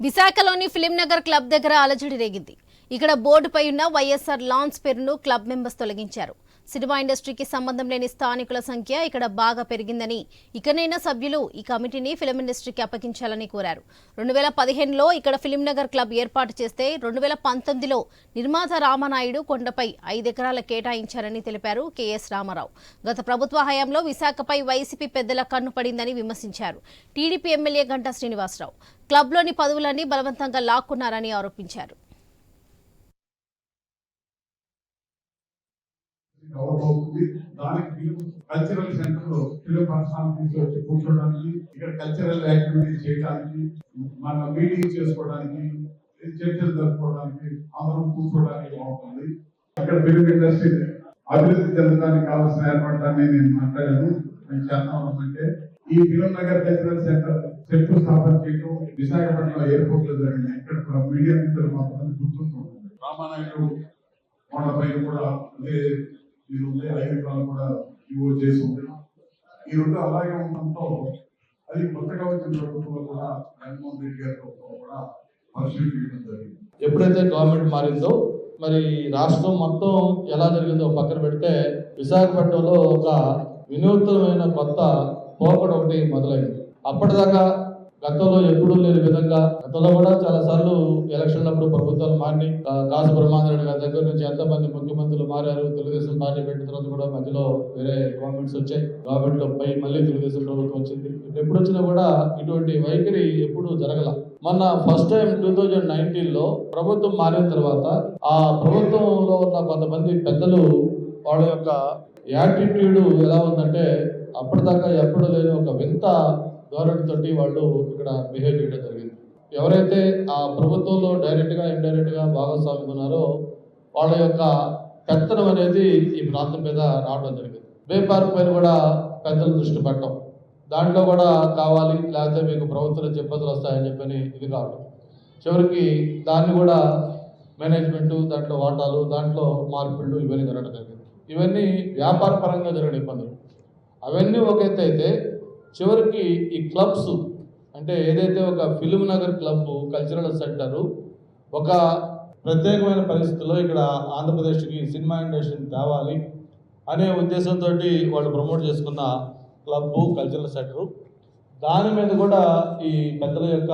విశాఖలోని ఫిలింనగర్ క్లబ్ దగ్గర అలజడి రేగింది. ఇక్కడ బోర్డుపై ఉన్న వైఎస్ఆర్ లాన్స్ పేరును క్లబ్ మెంబర్స్ తొలగించారు. సినిమా ఇండస్ట్రీకి సంబంధం లేని స్థానికుల సంఖ్య ఇక్కడ బాగా పెరిగిందని ఇకనైనా సభ్యులు ఈ కమిటీని ఫిలిం ఇండస్ట్రీకి అప్పగించాలని కోరారు. రెండు వేల పదిహేనులో ఇక్కడ ఫిలింనగర్ క్లబ్ ఏర్పాటు చేస్తే రెండు వేల పంతొమ్మిదిలో నిర్మాత రామనాయుడు కొండపై ఐదెకరాల కేటాయించారని తెలిపారు కెఎస్ రామారావు. గత ప్రభుత్వ హయాంలో విశాఖపై వైసీపీ పెద్దల కన్ను పడిందని విమర్శించారు. TDP MLA Ganta Srinivasarao. క్లబ్లోని పదవులన్నీ బలవంతంగా లాక్కున్నారని ఆరోపించారు. అవుతుంది దానికి కల్చరల్ సెంటర్లో తెలుగు పర్సనాలిటీస్ వచ్చి కూర్చోడానికి ఇక్కడ కల్చరల్ యాక్టివిటీస్ చేయడానికి మన మీటింగ్ చేసుకోవడానికి చర్చలు జరుపుకోవడానికి అందరం కూర్చోవడానికి బాగుంటుంది. ఇక్కడ తెలుగు ఇండస్ట్రీ అభివృద్ధి చెందడానికి కావాల్సిన ఏర్పడటాన్ని నేను మాట్లాడాను. నేను చేద్దాం అంటే ఈ ఫిలిం నగర్ కల్చరల్ సెంటర్ శంకుస్థాపన చేయడం విశాఖపట్నం ఎయిర్పోర్ట్లో జరిగింది. ఇక్కడ మీడియా మిత్రులు కొంతమంది గుర్తుంటుంది రామానాయుడు వాళ్ళ పైన కూడా అదే ఇది ఉంది ఐదు ఎకరాలు కూడా ఇవో చేసి ఉంది ఈ రెండు అలాగే ఉండడంతో అది కొత్తగా వచ్చిన ప్రభుత్వం కూడా జగన్మోహన్ రెడ్డి గారి ప్రభుత్వం కూడా పరిశీలించడం జరిగింది. ఎప్పుడైతే గవర్నమెంట్ మారిందో మరి రాష్ట్రం మొత్తం ఎలా జరిగిందో పక్కన పెడితే విశాఖపట్నంలో ఒక వినూత్నమైన కొత్త పోకడ ఒకటి మొదలైంది. అప్పటిదాకా గతంలో ఎప్పుడూ లేని విధంగా గతంలో కూడా చాలా సార్లు ఎలక్షన్ అప్పుడు ప్రభుత్వాలు మారి కాసు బ్రహ్మాందరెడ్డి గారి దగ్గర నుంచి ఎంతమంది ముఖ్యమంత్రులు మారారు తెలుగుదేశం పార్టీ పెట్టిన తర్వాత కూడా మధ్యలో వేరే గవర్నమెంట్స్ వచ్చాయి. గవర్నమెంట్లో పై మళ్ళీ తెలుగుదేశం ప్రభుత్వం వచ్చింది. ఎప్పుడు వచ్చినా కూడా ఇటువంటి వైఖరి ఎప్పుడు జరగల. మొన్న ఫస్ట్ టైం టూ థౌజండ్ నైన్టీన్లో ప్రభుత్వం మారిన తర్వాత ఆ ప్రభుత్వంలో ఉన్న కొంతమంది పెద్దలు వాళ్ళ యొక్క యాటిట్యూడ్ ఎలా ఉందంటే అప్పటిదాకా ఎప్పుడు లేని ఒక వింత ధోరణితోటి వాళ్ళు ఇక్కడ బిహేవ్ చేయడం జరిగింది. ఎవరైతే ఆ ప్రభుత్వంలో డైరెక్ట్గా ఇండైరెక్ట్గా భాగస్వామి ఉన్నారో వాళ్ళ యొక్క పెత్తనం అనేది ఈ ప్రాంతం మీద రావడం జరిగింది. బే పార్క్ పైన కూడా పెద్దలు దృష్టి పెట్టడం. దాంట్లో కూడా కావాలి లేకపోతే మీకు ప్రభుత్వం నుంచి ఇబ్బందులు వస్తాయని చెప్పని ఇది కావడం చివరికి దాన్ని కూడా మేనేజ్మెంట్ దాంట్లో వాటాలు దాంట్లో మార్పులు ఇవన్నీ జరగడం జరిగింది. ఇవన్నీ వ్యాపార పరంగా జరిగిన ఇబ్బందులు. అవన్నీ ఒక ఎత్తు అయితే చివరికి ఈ క్లబ్స్ అంటే ఏదైతే ఒక film Nagar club cultural centre ఒక ప్రత్యేకమైన పరిస్థితుల్లో ఇక్కడ ఆంధ్రప్రదేశ్కి సినిమా ఇండస్ట్రీని తేవాలి అనే ఉద్దేశంతో వాళ్ళు ప్రమోట్ చేసుకున్న క్లబ్ కల్చరల్ సెంటరు. దాని మీద కూడా ఈ పెద్దల యొక్క